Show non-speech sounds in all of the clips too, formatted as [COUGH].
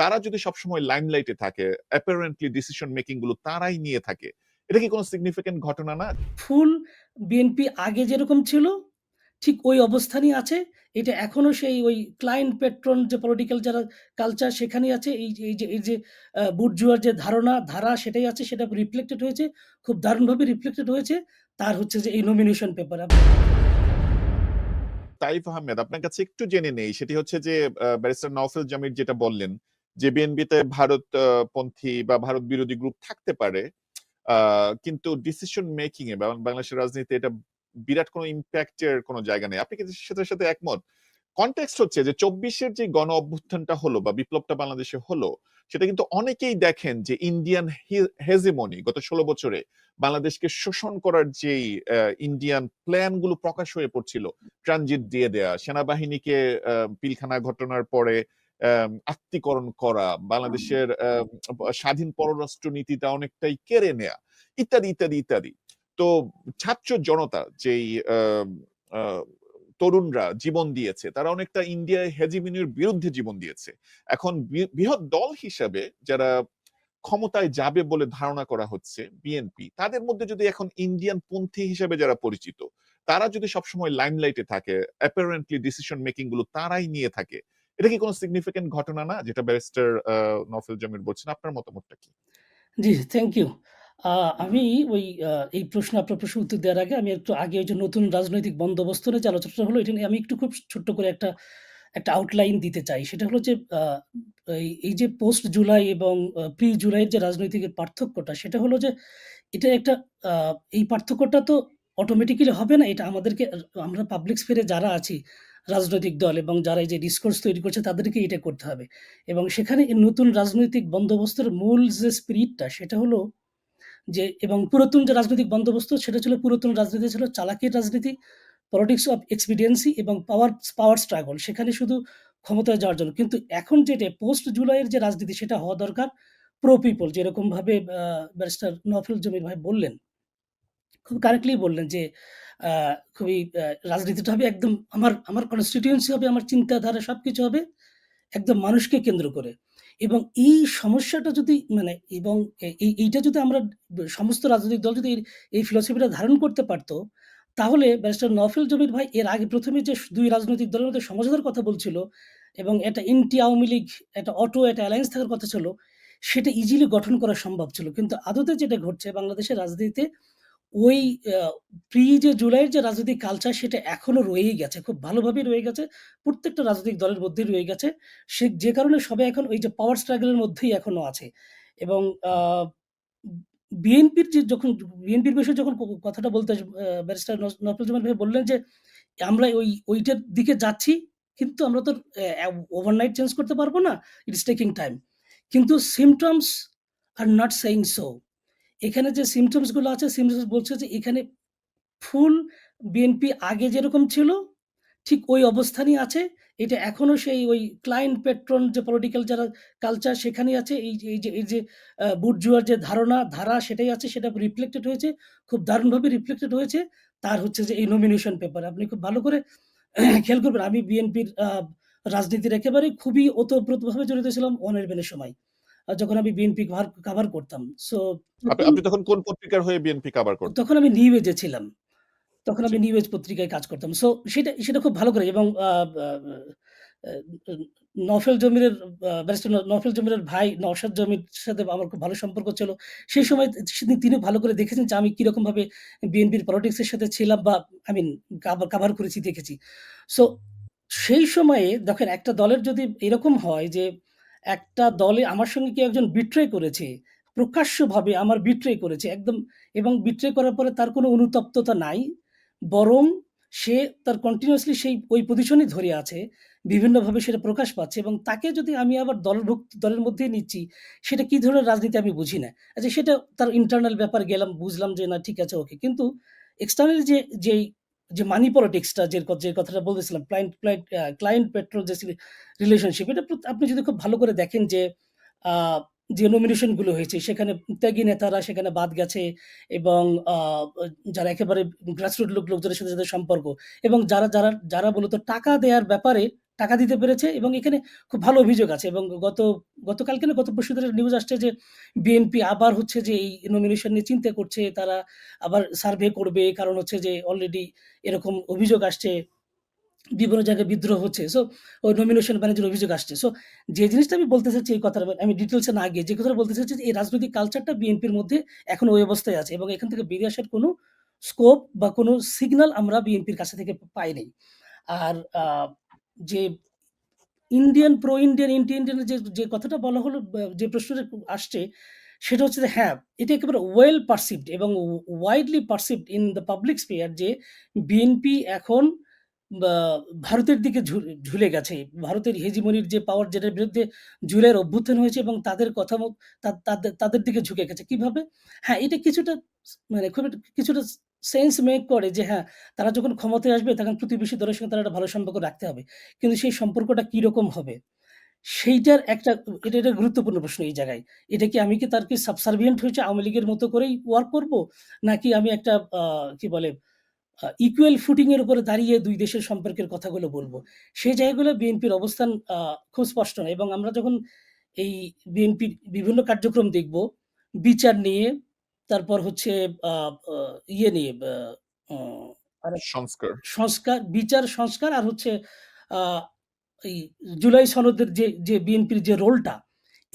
তারা যদি সবসময় লাইমলাইটে থাকে, অ্যাপারেন্টলি ডিসিশন মেকিংগুলো তারাই নিয়ে থাকে। এটা কি কোন সিগনিফিক্যান্ট ঘটনা না? ফুল বিএনপি আগে যেরকম ছিল, ঠিক ওই অবস্থানই আছে। এটা এখনও সেই ওই ক্লায়েন্ট প্যাট্রন যে পলিটিক্যাল যারা কালচার সেখানেই আছে। এই এই যে এই যে আ বুর্জুয়ার যে ধারণা, ধারা সেটাই আছে। সেটা রিফ্লেক্টেড হয়েছে। খুব দারুণভাবে রিফ্লেক্টেড হয়েছে। তার হচ্ছে যে এই নমিনেশন পেপার তাইফ আহমেদ আপনার কাছে একটু জেনে নেই। সেটি হচ্ছে যে ব্যারিস্টার নওফেল জামির যেটা বললেন যে বিএনপিতে ভারত পন্থী বা ভারত বিরোধী গ্রুপ থাকতে পারে। কিন্তু ডিসিশন মেকিং এ বাংলাদেশের রাজনীতিতে এটা বিরাট কোন ইমপ্যাক্ট এর কোন জায়গা নেই। আপনি কি সেটার সাথে একমত? কনটেক্সট হচ্ছে যে ২৪ এর যে গণ অভ্যুত্থানটা হলো বা বিপ্লবটা বাংলাদেশে হলো, সেটা কিন্তু অনেকেই দেখেন যে ইন্ডিয়ান হেজিমনি গত ১৬ বছরে বাংলাদেশকে শোষণ করার যেই ইন্ডিয়ান প্ল্যানগুলো প্রকাশ হয়ে পড়ছিল, ট্রানজিট দিয়ে দেয়া, সেনাবাহিনীকে পিলখানা ঘটনার পরে আ আত্তীকরণ করা, বাংলাদেশের স্বাধীন পররাষ্ট্র নীতিটা অনেকটাই কেড়ে নেয়া, ইত্যাদি, ইত্যাদি, ইত্যাদি। তো ছাত্র জনতা যেই তরুণরা জীবন দিয়েছে, তারা অনেকটা ইন্ডিয়া হেজিমনির বিরুদ্ধে জীবন দিয়েছে। এখন বৃহৎ দল হিসাবে যারা ক্ষমতায় যাবে বলে ধারণা করা হচ্ছে বিএনপি, তাদের মধ্যে যদি এখন ইন্ডিয়ান পন্থী হিসেবে যারা পরিচিত, তারা যদি সবসময় লাইমলাইটে থাকে, অ্যাপারেন্টলি ডিসিশন মেকিংগুলো তারাই নিয়ে থাকে। এটা কি কোন সিগনিফিক্যান্ট ঘটনা না? যেটা ব্যারিস্টার আ নওফেল জামির বলছেন। আপনার মতামতটা কি? জি, থ্যাংক ইউ। আমি ওই এই প্রশ্ন আপনার প্রশ্ন উত্তর দেওয়ার আগে আমি একটু আগে ওই যে নতুন রাজনৈতিক বন্দোবস্ত নিয়ে যে আলোচনাটা হলো, এটা নিয়ে আমি একটু খুব ছোট্ট করে একটা একটা আউটলাইন দিতে চাই। সেটা হলো যে এই যে পোস্ট জুলাই এবং প্রি জুলাইয়ের যে রাজনৈতিক পার্থক্যটা, সেটা হলো যে এটা একটা এই পার্থক্যটা তো অটোমেটিক্যালি হবে না। এটা আমাদেরকে আমরা পাবলিক এ যারা আছি, রাজনৈতিক দল এবং যারা এই যে ডিসকোর্স তৈরি করছে তাদেরকে এটা করতে হবে। এবং সেখানে নতুন রাজনৈতিক বন্দোবস্তের মূল যে স্পিরিটটা সেটা হলো যে এবং পুরাতন যে রাজনৈতিক বন্দোবস্ত সেটা ছিল পুরাতন রাজনীতি ছিল চালাকির রাজনীতি, পলিটিক্স অফ এক্সপিডিয়েন্সি এবং পাওয়ার পাওয়ার স্ট্রাগল সেখানে শুধু ক্ষমতায় যাওয়ার জন্য। কিন্তু এখন যেটা পোস্ট জুলাইয়ের যে রাজনীতি সেটা হওয়া দরকার প্রো পিপল যেরকমভাবে ব্যারিস্টার নওফেল জমির ভাই বললেন। খুব কারেক্টলি বললেন যে খুবই রাজনীতিটা হবে একদম আমার আমার কনস্টিটিউয়েন্সি হবে, আমার চিন্তাধারা সব কিছু হবে একদম মানুষকে কেন্দ্র করে। এবং এই সমস্যাটা যদি মানে এবং এই এইটা যদি আমরা সমস্ত রাজনৈতিক দল যদি এই ফিলসফিটা ধারণ করতে পারতো তাহলে ব্যারিস্টার নওফেল জমির ভাই এর আগে প্রথমে যে দুই রাজনৈতিক দলের মধ্যে সমঝোতার কথা বলছিল এবং একটা ইন্টি আওয়ামী লীগ, একটা অটো, একটা অ্যালায়েন্স থাকার কথা ছিল, সেটা ইজিলি গঠন করা সম্ভব ছিল। কিন্তু আদতে যেটা ঘটছে বাংলাদেশের রাজনীতিতে ওই প্রি যে জুলাইয়ের যে রাজনৈতিক কালচার সেটা এখনও রয়েই গেছে। খুব ভালোভাবেই রয়ে গেছে। প্রত্যেকটা রাজনৈতিক দলের মধ্যেই রয়ে গেছে। সে যে কারণে সবাই এখন ওই যে পাওয়ার স্ট্রাগল এর মধ্যেই এখনও আছে। এবং বিএনপির যে যখন বিএনপির বিষয়ে যখন কথাটা বলতে ব্যারিস্টার ন নওফেল জামান ভাই বললেন যে, আমরা ওই, ওইটার দিকে যাচ্ছি। কিন্তু আমরা তো ওভারনাইট চেঞ্জ করতে পারব না। It's taking time. কিন্তু symptoms are not saying so. এখানে যে সিম্পটমসগুলো আছে সিমটমস বলছে যে এখানে ফুল বিএনপি আগে যেরকম ছিল, ঠিক ওই অবস্থানই আছে। এটা এখনও সেই ওই ক্লায়েন্ট প্যাট্রন যে পলিটিক্যাল যারা কালচার সেখানেই আছে। এই এই যে এই যে বুটজুয়ার যে ধারণা, ধারা সেটাই আছে। সেটা রিফ্লেক্টেড হয়েছে। খুব দারুণভাবে রিফ্লেক্টেড হয়েছে। তার হচ্ছে যে এই নমিনেশন পেপার। আপনি খুব ভালো করে [CLEARS THROAT] খেয়াল করবেন আমি বিএনপির রাজনীতির একেবারে খুবই ওতপ্রোতভাবে জড়িত ছিলাম অনির্বাণের সময়। যখন আমি বিএনপি কভার করতাম। সো আপনি তখন কোন পত্রিকার হয়ে বিএনপি কভার করতেন? তখন আমি নিউ এজ ছিলাম। তখন আমি নিউ এজ পত্রিকায় কাজ করতাম। সো সেটা সেটা খুব ভালো করে এবং নওফেল জমিরের ব্যারিস্টার নওফেল জমিরের ভাই নওশাদ জমির সাথে আমার খুব ভালো সম্পর্ক ছিল। সেই সময় সেদিন তিনি ভালো করে দেখেছেন যে আমি কিরকমভাবে বিএনপির পলিটিক্সের সাথে ছিলাম বা আই মিন কাভা কভার করেছি দেখেছি। সো সেই সময়ে দেখেন একটা দলের যদি এরকম হয় যে একটা দলে আমার সঙ্গে কেউ একজন বিট্রে করেছে, প্রকাশ্যভাবে আমার বিট্রে করেছে একদম এবং বিট্রে করার পরে তার কোনো অনুতপ্ততা নাই। বরং সে তার কন্টিনিউয়াসলি সেই ওই পজিশনই ধরে আছে। বিভিন্নভাবে সেটা প্রকাশ পাচ্ছে এবং তাকে যদি আমি আবার দলভুক্ত দলের মধ্যেই নিচ্ছি, সেটা কি ধরনের রাজনীতি আমি বুঝি না। আচ্ছা সেটা তার ইন্টারনাল ব্যাপার গেলাম বুঝলাম যে না ঠিক আছে ওকে। কিন্তু এক্সটার্নালি যে যেই যে মানি পলিটিক্সটা যে যে কথাটা বলতেছিলাম ক্লায়েন্ট ক্লায়েন্ট ক্লায়েন্ট পেট্রোল যে রিলেশনশিপ এটা আপনি যদি খুব ভালো করে দেখেন যে যে নমিনেশনগুলো হয়েছে, সেখানে ত্যাগী নেতারা সেখানে বাদ গেছে এবং যারা একেবারে গ্রাসরুট লোক, লোকজনের সাথে সম্পর্ক এবং যারা যারা যারা মূলত টাকা দেওয়ার ব্যাপারে টাকা দিতে পেরেছে এবং এখানে খুব ভালো অভিযোগ আছে এবং গত, গতকালকে না, গত পরশুদিন একটা নিউজ আসছে যে বিএনপি আবার হচ্ছে যে এই নমিনেশন নিয়ে চিন্তা করছে। তারা আবার সার্ভে করবে। কারণ হচ্ছে যে অলরেডি এরকম অভিযোগ আসছে। বিভিন্ন জায়গায় বিদ্রোহ হচ্ছে। সো ওই নমিনেশন বাণিজ্যের অভিযোগ আসছে। সো যে জিনিসটা আমি বলতে চাচ্ছি এই কথাটা, আমি ডিটেলসে না গিয়ে যে কথাটা বলতে চাচ্ছি যে এই রাজনৈতিক কালচারটা বিএনপির মধ্যে এখন ওই অবস্থায় আছে এবং এখান থেকে বেরিয়ে আসার কোনো স্কোপ বা কোনো সিগনাল আমরা বিএনপির কাছে থেকে পাই নাই। আর যে Indian pro Indian, anti Indian যে, যে কথাটা বলা হলো যে প্রশ্নটা আসছে সেটা হচ্ছে যে হ্যাঁ, এটা একেবারে ওয়েল পারসিভড এবং widely perceived in the public sphere যে বিএনপি এখন ভারতের দিকে ঝুলে গেছে। ভারতের হেজিমনির যে পাওয়ার যেটার বিরুদ্ধে জুলাইয়ের অভ্যুত্থান হয়েছে এবং তাদের কথা তাদের দিকে ঝুঁকে গেছে। কীভাবে? হ্যাঁ, এটা কিছুটা মানে খুব কিছুটা সেন্স মেক করে যে হ্যাঁ, তারা যখন ক্ষমতায় আসবে তখন প্রতিবেশী দলের সঙ্গে তারা একটা ভালো সম্পর্ক রাখতে হবে। কিন্তু সেই সম্পর্কটা কীরকম হবে? সেইটার একটা এটা একটা গুরুত্বপূর্ণ প্রশ্ন এই জায়গায়। এটা কি আমি কি তার কি সাবসার্ভিয়েন্ট হয়েছে আওয়ামী লীগের মতো করেই ওয়ার্ক করব? নাকি আমি একটা কি বলে ইকুয়াল ফুটিং এর উপরে দাঁড়িয়ে দুই দেশের সম্পর্কের কথাগুলো বলব সেই জায়গাগুলো বিএনপির অবস্থান খুব স্পষ্ট নয় এবং আমরা যখন এই বিএনপির বিভিন্ন কার্যক্রম দেখব, বিচার নিয়ে, তারপর হচ্ছে ইয়ে নিয়ে সংস্কার। সংস্কার, বিচার, সংস্কার আর হচ্ছে এই জুলাই সনদের যে, যে বিএনপির যে রোলটা,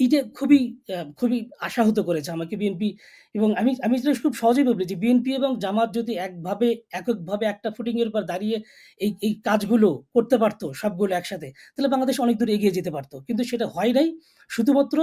এইটা খুবই খুবই আশাহত করেছে আমাকে বিএনপি এবং আমি আমি যেটা খুব সহজেই বলি যে বিএনপি এবং জামাত যদি একভাবে এককভাবে একটা ফুটিংয়ের এর উপর দাঁড়িয়ে এই, এই কাজগুলো করতে পারতো সবগুলো একসাথে, তাহলে বাংলাদেশ অনেক দূর এগিয়ে যেতে পারতো কিন্তু সেটা হয় নাই। শুধুমাত্র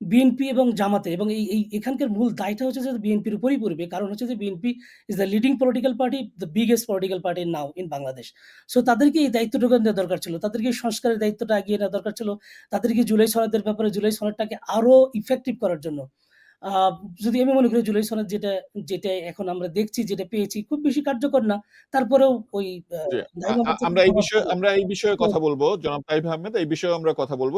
বিএনপি এবং জামাতে এবং এই, এই এখানকার মূল দায়টা হচ্ছে যে বিএনপির উপরেই পড়বে। কারণ হচ্ছে যে BNP is the leading political party, the biggest political party now in Bangladesh. So তাদেরকে এই দায়িত্বটুকু দেওয়া দরকার ছিল। তাদেরকে সংস্কারের দায়িত্বটা এগিয়ে নেওয়া দরকার ছিল। তাদেরকে জুলাই সনদের ব্যাপারে জুলাই সনদটাকে আরও ইফেক্টিভ করার জন্য। যদি আমি মনে করি জুলাই সনদ যেটা, যেটা এখন আমরা দেখছি যেটা পেয়েছি খুব বেশি কার্যকর না। তারপরেও ওই আমরা এই বিষয়ে আমরা এই বিষয়ে কথা বলব জনাব তাইব আহমেদ এই বিষয়ে আমরা কথা বলব।